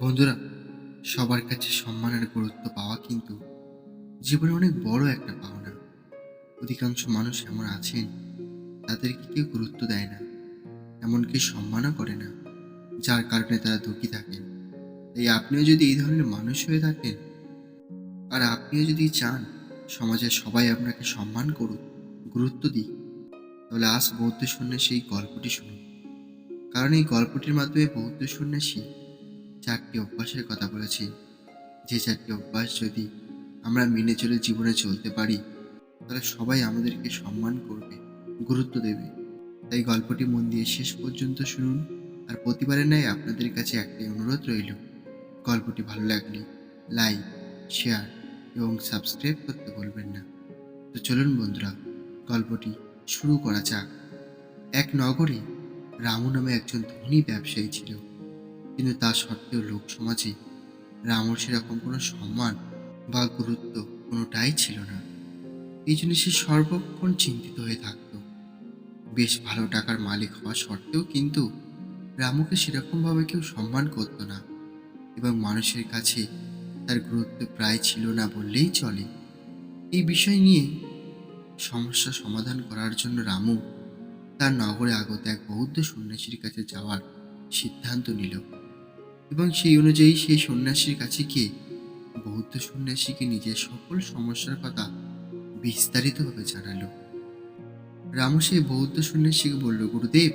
বন্ধুরা, সবার কাছে সম্মানের গুরুত্ব পাওয়া কিন্তু জীবনে অনেক বড় একটা পাওনা। অধিকাংশ মানুষ এমন আছেন, তাদেরকে কেউ গুরুত্ব দেয় না, এমনকি সম্মানও করে না, যার কারণে তারা দুঃখী থাকেন। তাই আপনিও যদি এই ধরনের মানুষ হয়ে থাকেন, আর আপনিও যদি চান সমাজে সবাই আপনাকে সম্মান করুক, গুরুত্ব দিক, তাহলে আজ বৌদ্ধ সন্ন্যাসী এই গল্পটি শুনুন। কারণ এই গল্পটির মাধ্যমে বৌদ্ধ সন্ন্যাসী চারটি অভ্যাসের কথা বলেছি। যে চারটি অভ্যাস যদি আমরা মেনে চলে জীবনে চলতে পারি, তাহলে সবাই আমাদেরকে সম্মান করবে, গুরুত্ব দেবে। তাই গল্পটি মন দিয়ে শেষ পর্যন্ত শুনুন আর প্রতিবারের ন্যায় আপনাদের কাছে একটি অনুরোধ রইল। গল্পটি ভালো লাগলে লাইক, শেয়ার এবং সাবস্ক্রাইব করতে বলবেন না। তো চলুন বন্ধুরা, গল্পটি শুরু করা যাক। এক নগরে রামু নামে একজন ধনী ব্যবসায়ী ছিল। কিন্তু তা সত্ত্বেও লোক সমাজে রামর সেরকম কোনো সম্মান বা গুরুত্ব কোনোটাই ছিল না। এই জন্য সে সর্বক্ষণ চিন্তিত হয়ে থাকত। বেশ ভালো টাকার মালিক হওয়া সত্ত্বেও কিন্তু রামুকে সেরকমভাবে কেউ সম্মান করত না এবং মানুষের কাছে তার গুরুত্ব প্রায় ছিল না বললেই চলে। এই বিষয় নিয়ে সমস্যা সমাধান করার জন্য রামু তার নগরে আগত এক বৌদ্ধ সন্ন্যাসীর কাছে যাওয়ার সিদ্ধান্ত নিল। এবং সেই অনুযায়ী সেই সন্ন্যাসীর কাছে গিয়ে বৌদ্ধ সন্ন্যাসীকে নিজের সকল সমস্যার কথা বিস্তারিতভাবে জানালো। রামু সেই বৌদ্ধ সন্ন্যাসীকে বলল, গুরুদেব,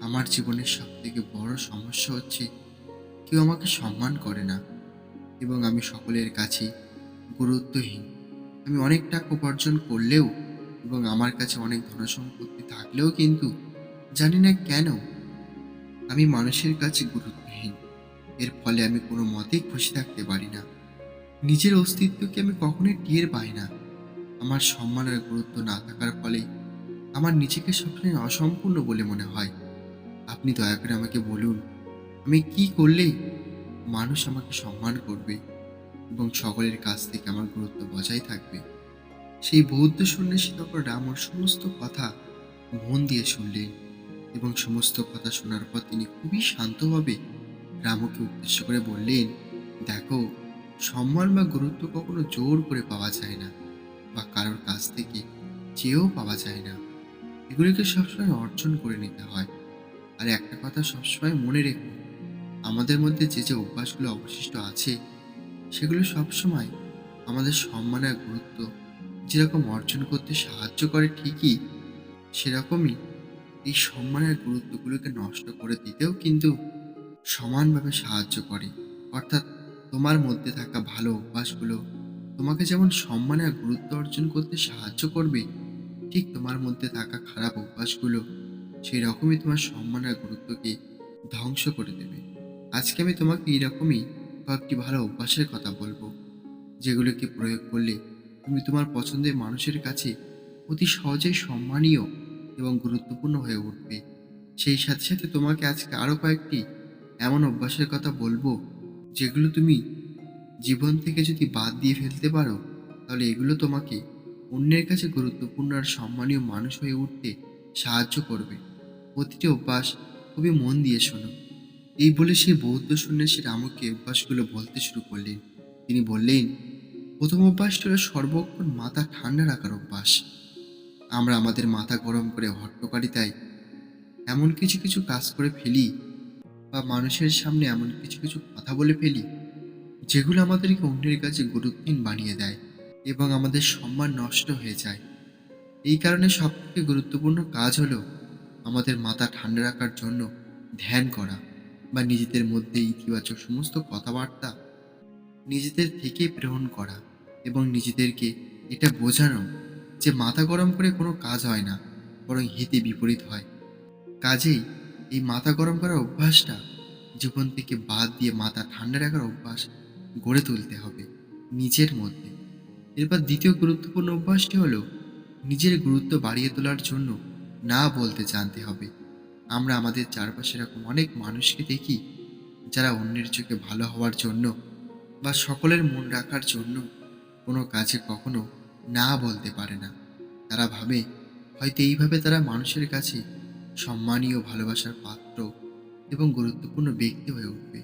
আমার জীবনের সব থেকে বড় সমস্যা হচ্ছে কেউ আমাকে সম্মান করে না এবং আমি সকলের কাছে গুরুত্বহীন। আমি অনেক টাকা উপার্জন করলেও এবং আমার কাছে অনেক ধনসম্পত্তি থাকলেও কিন্তু জানি না কেন আমি মানুষের কাছে গুরুত্বহীন। এর ফলে আমি কোনো মতেই খুশি থাকতে পারি না। নিজের অস্তিত্বকে আমি কখনোই টের পাই না। আমার সম্মানের গুরুত্ব না থাকার ফলে আমার নিজেকে সবসময় অসম্পূর্ণ বলে মনে হয়। আপনি দয়া করে আমাকে বলুন, আমি কি করলে মানুষ আমাকে সম্মান করবে এবং সকলের কাছ থেকে আমার গুরুত্ব বজায় থাকবে? সেই বৌদ্ধ সন্ন্যাসী তখন রামর সমস্ত কথা মন দিয়ে শুনলেন এবং সমস্ত কথা শোনার পর তিনি খুবই শান্তভাবে রামুকে উদ্দেশ্য করে বললেন, দেখো, সম্মান বা গুরুত্ব কখনো জোর করে পাওয়া যায় না বা কারোর কাছ থেকে চেয়েও পাওয়া যায় না। এগুলিকে সবসময় অর্জন করে নিতে হয়। আর একটা কথা সবসময় মনে রেখো, আমাদের মধ্যে যে যে অভ্যাসগুলো অবশিষ্ট আছে, সেগুলো সবসময় আমাদের সম্মান আর গুরুত্ব যেরকম অর্জন করতে সাহায্য করে ঠিকই, সেরকমই এই সম্মানের গুরুত্বগুলোকে নষ্ট করে দিতেও কিন্তু সমানভাবে সাহায্য করে। অর্থাৎ তোমার মধ্যে থাকা ভালো অভ্যাসগুলো তোমাকে যেমন সম্মান আর গুরুত্ব অর্জন করতে সাহায্য করবে, ঠিক তোমার মধ্যে থাকা খারাপ অভ্যাসগুলো সেই রকমই তোমার সম্মান আর গুরুত্বকে ধ্বংস করে দেবে। আজকে আমি তোমাকে এইরকমই কয়েকটি ভালো অভ্যাসের কথা বলব, যেগুলোকে প্রয়োগ করলে তুমি তোমার পছন্দের মানুষের কাছে অতি সহজেই সম্মানীয় এবং গুরুত্বপূর্ণ হয়ে উঠবে। সেই সাথে সাথে তোমাকে আজকে আরও কয়েকটি এমন অভ্যাসের কথা বলব, যেগুলো তুমি জীবন থেকে যদি বাদ দিয়ে ফেলতে পারো, তাহলে এগুলো তোমাকে অন্যের কাছে গুরুত্বপূর্ণ আর সম্মানীয় মানুষ হয়ে উঠতে সাহায্য করবে। প্রতিটি অভ্যাস খুবই মন দিয়ে শোনো। এই বলে সেই বৌদ্ধ সন্ন্যাসী রামকে অভ্যাসগুলো বলতে শুরু করলেন। তিনি বললেন, প্রথম অভ্যাসটি হলো সর্বক্ষণ মাথা ঠান্ডা রাখার অভ্যাস। আমরা আমাদের মাথা গরম করে হট্টকারিতায় এমন কিছু কিছু কাজ করে ফেলি বা মানুষের সামনে এমন কিছু কিছু কথা বলে ফেলি, যেগুলো আমাদেরকে অন্যের কাছে গুরুত্বহীন বানিয়ে দেয় এবং আমাদের সম্মান নষ্ট হয়ে যায়। এই কারণে সবথেকে গুরুত্বপূর্ণ কাজ হলো আমাদের মাথা ঠান্ডা রাখার জন্য ধ্যান করা বা নিজেদের মধ্যে ইতিবাচক সমস্ত কথাবার্তা নিজেদের থেকে প্রেরণ করা এবং নিজেদেরকে এটা বোঝানো যে মাথা গরম করে কোনো কাজ হয় না, বরং হিতে বিপরীত হয়। কাজেই এই মাথা গরম করার অভ্যাসটা জীবন থেকে বাদ দিয়ে মাথা ঠান্ডা রাখার অভ্যাস গড়ে তুলতে হবে নিজের মধ্যে। এরপর দ্বিতীয় গুরুত্বপূর্ণ অভ্যাসটি হলো নিজের গুরুত্ব বাড়িয়ে তোলার জন্য না বলতে জানতে হবে। আমরা আমাদের চারপাশে এরকম অনেক মানুষকে দেখি যারা অন্যের চোখে ভালো হওয়ার জন্য বা সকলের মন রাখার জন্য কোনো কাজে কখনো না বলতে পারে না। তারা ভাবে, হয়তো এইভাবে তারা মানুষের কাছে সম্মানীয় ভালোবাসার পাত্র এবং গুরুত্বপূর্ণ ব্যক্তি হয়ে উঠবে।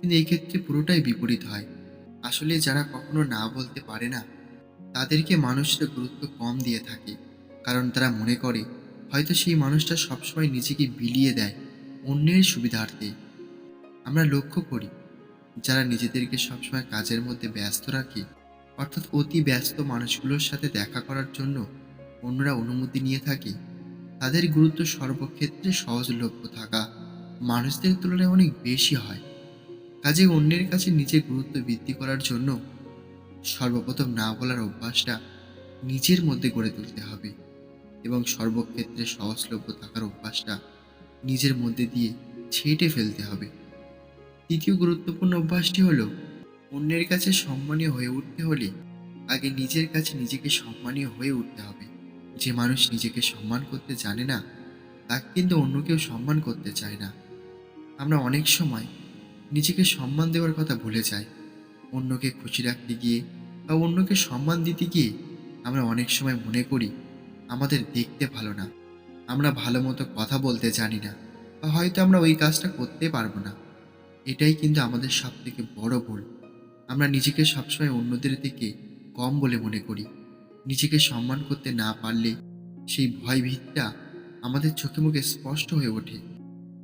কিন্তু এই ক্ষেত্রে পুরোটাই বিপরীত হয়। আসলে যারা কখনো না বলতে পারে না, তাদেরকে মানুষরা গুরুত্ব কম দিয়ে থাকে। কারণ তারা মনে করে, হয়তো সেই মানুষটা সবসময় নিজেকে বিলিয়ে দেয় অন্যের সুবিধার্থে। আমরা লক্ষ্য করি, যারা নিজেদেরকে সবসময় কাজের মধ্যে ব্যস্ত রাখে, অর্থাৎ অতি ব্যস্ত মানুষগুলোর সাথে দেখা করার জন্য অন্যরা অনুমতি নিয়ে থাকে তাদের গুরুত্ব সর্বক্ষেত্রে সহজলভ্য থাকা। মানুষদের তুলনায় অনেক বেশি হয়। কাজে অন্যের কাছে নিজের গুরুত্ব বৃদ্ধি করার জন্য সর্বপ্রথম না বলার অভ্যাসটা নিজের মধ্যে গড়ে তুলতে হবে এবং সর্বক্ষেত্রে সহজলভ্য থাকার অভ্যাসটা নিজের মধ্যে দিয়ে ছেটে ফেলতে হবে। তৃতীয় গুরুত্বপূর্ণ অভ্যাসটি হলো অন্যের কাছে সম্মানীয় হয়ে উঠতে হলে আগে নিজের কাছে নিজেকে সম্মানীয় হয়ে উঠতে হবে। যে মানুষ নিজেকে সম্মান করতে জানে না তাকে কিন্তু অন্য কেউ সম্মান করতে চায় না। আমরা অনেক সময় নিজেকে সম্মান দেওয়ার কথা ভুলে যাই। অন্যকে খুশি রাখতে গিয়ে বা অন্যকে সম্মান দিতে গিয়ে আমরা অনেক সময় মনে করি আমাদের দেখতে ভালো না। আমরা ভালো মতো কথা বলতে জানি না বা হয়তো আমরা ওই কাজটা করতে পারব না। এটাই কিন্তু আমাদের সব থেকে বড় ভুল। আমরা নিজেকে সবসময় অন্যদের থেকে কম বলে মনে করি। নিজেকে সম্মান করতে না পারলে সেই ভয় ভীতটা আমাদের চোখে মুখে স্পষ্ট হয়ে ওঠে,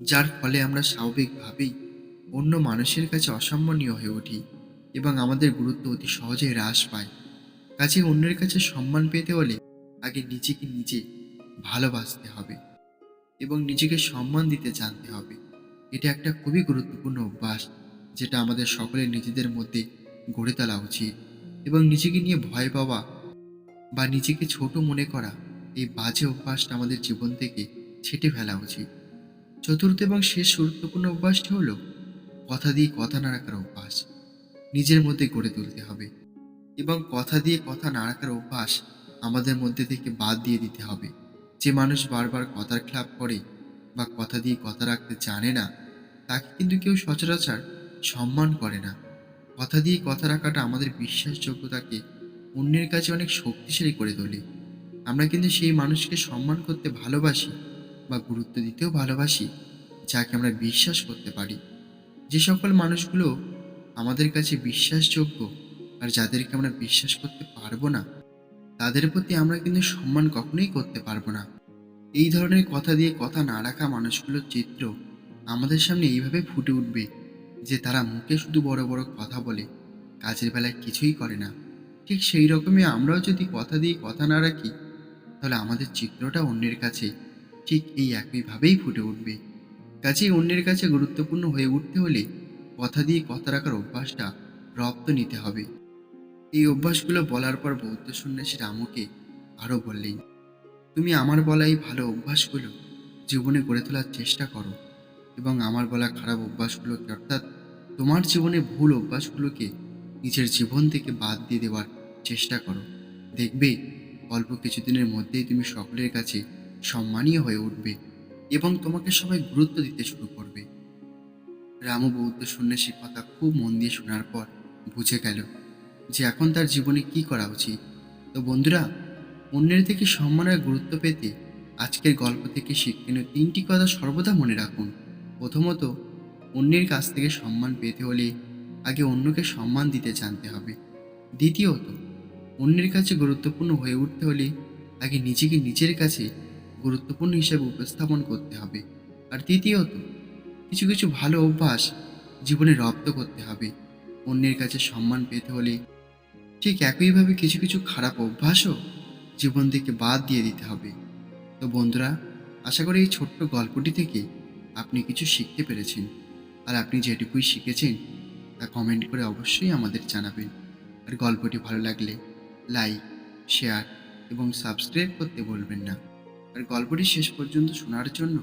যার ফলে আমরা স্বাভাবিকভাবেই অন্য মানুষের কাছে অসম্মানীয় হয়ে উঠি এবং আমাদের গুরুত্ব অতি সহজেই হ্রাস পায়। কাজে অন্যের কাছে সম্মান পেতে হলে আগে নিজেকে নিজে ভালোবাসতে হবে এবং নিজেকে সম্মান দিতে জানতে হবে। এটা একটা খুবই গুরুত্বপূর্ণ অভ্যাস যেটা আমাদের সকলের নিজেদের মধ্যে গড়ে তোলা উচিত এবং নিজেকে নিয়ে ভয় পাওয়া বা নিজেকে ছোট মনে করা, এই বাজে অভ্যাসটা আমাদের জীবন থেকে ছেটে ফেলা উচিত। চতুর্থ এবং শেষ গুরুত্বপূর্ণ অভ্যাসটি হলো, কথা দিয়ে কথা না রাখার অভ্যাস। নিজের মধ্যে গড়ে তুলতে হবে এবং কথা দিয়ে কথা না রাখার অভ্যাস আমাদের মধ্যে থেকে বাদ দিয়ে দিতে হবে। যে মানুষ বারবার কথার খেলাপ করে বা কথা দিয়ে কথা রাখতে জানে না, তাকে কিন্তু কেউ সচরাচর সম্মান করে না। কথা দিয়ে কথা রাখাটা আমাদের বিশ্বাসযোগ্যতাকে অন্যের কাছে অনেক শক্তিশালী করে তোলে। আমরা কিন্তু সেই মানুষকে সম্মান করতে ভালোবাসি বা গুরুত্ব দিতেও ভালোবাসি, যাকে আমরা বিশ্বাস করতে পারি। যে সকল মানুষগুলো আমাদের কাছে বিশ্বাসযোগ্য আর যাদেরকে আমরা বিশ্বাস করতে পারব না, তাদের প্রতি আমরা কিন্তু সম্মান কখনোই করতে পারব না। এই ধরনের কথা দিয়ে কথা না রাখা মানুষগুলোর চিত্র আমাদের সামনে এইভাবে ফুটে উঠবে যে তারা মুখে শুধু বড় বড় কথা বলে, কাজের বেলায় কিছুই করে না। ঠিক সেই রকমই আমরাও যদি কথা দিয়ে কথা না রাখি, তাহলে আমাদের চিত্রটা অন্যের কাছে ঠিক এই একইভাবেই ফুটে উঠবে। কাজেই অন্যের কাছে গুরুত্বপূর্ণ হয়ে উঠতে হলে কথা দিয়ে কথা রাখার অভ্যাসটা রপ্ত নিতে হবে। এই অভ্যাসগুলো বলার পর বৌদ্ধ সন্ন্যাসী রামুকে আরও বললেন, তুমি আমার বলা এই ভালো অভ্যাসগুলো জীবনে গড়ে তোলার চেষ্টা করো এবং আমার বলা খারাপ অভ্যাসগুলোকে অর্থাৎ তোমার জীবনে ভুল অভ্যাসগুলোকে নিজের জীবন থেকে বাদ দিয়ে দেওয়ার চেষ্টা করো। দেখবে অল্প কিছুদিনের মধ্যেই তুমি সকলের কাছে সম্মানীয় হয়ে উঠবে এবং তোমাকে সবাই গুরুত্ব দিতে শুরু করবে। রামু বৌদ্ধ সন্ন্যাসীর কথা খুব মন দিয়ে শোনার পর বুঝে গেল যে এখন তার জীবনে কি করা উচিত। তো বন্ধুরা, অন্যের থেকে সম্মান আর গুরুত্ব পেতে আজকের গল্প থেকে শিক্ষণীয় তিনটি কথা সর্বদা মনে রাখুন। প্রথমত, অন্যের কাছ থেকে সম্মান পেতে হলে আগে অন্যকে সম্মান দিতে জানতে হবে। দ্বিতীয়ত অন্যের কাছে গুরুত্বপূর্ণ হয়ে উঠতে হলে আগে নিজেকে নিজের কাছে গুরুত্বপূর্ণ হিসেবে উপস্থাপন করতে হবে। আর তৃতীয়ত, কিছু কিছু ভালো অভ্যাস জীবনে রপ্ত করতে হবে। অন্যের কাছে সম্মান পেতে হলে ঠিক একইভাবে কিছু কিছু খারাপ অভ্যাসও জীবন থেকে বাদ দিয়ে দিতে হবে। তো বন্ধুরা, আশা করি এই ছোট্ট গল্পটি থেকে আপনি কিছু শিখতে পেরেছেন। আর আপনি যেটুকুই শিখেছেন, তা কমেন্ট করে অবশ্যই আমাদের জানাবেন। আর গল্পটি ভালো লাগলে লাইক শেয়ার এবং সাবস্ক্রাইব করতে বলবেন না। আর গল্পটি শেষ পর্যন্ত শোনার জন্য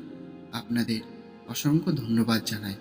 আপনাদের অসংখ্য ধন্যবাদ জানাই।